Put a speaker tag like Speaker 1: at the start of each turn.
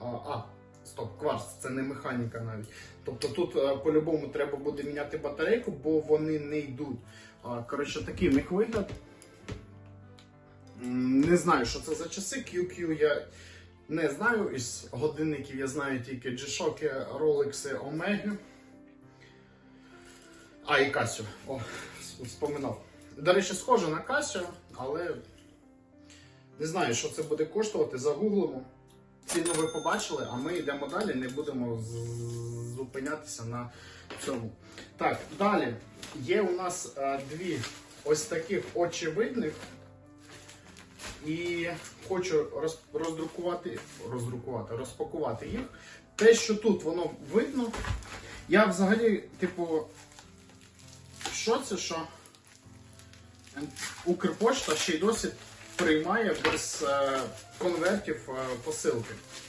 Speaker 1: А, а стоп, кварц, це не механіка навіть. Тобто тут е, по-любому треба буде міняти батарейку, бо вони не йдуть. Коротше, такий в них вигляд. Не знаю, що це за часи. QQ я не знаю. Із годинників я знаю тільки G-Shock, Rolex, Omega. А, і Casio. О, вспоминав. До речі, схоже на Casio, але не знаю, що це буде коштувати. Загуглимо. Ціну ви побачили, а ми йдемо далі, не будемо зупинятися на цьому. Так, далі. Є у нас е, дві ось таких очевидних. І хочу роз, роздрукувати, роздрукувати, розпакувати їх. Те, що тут воно видно. Я взагалі, типу, що це, що Укрпошта ще й досі приймає без е, конвертів е, посилки.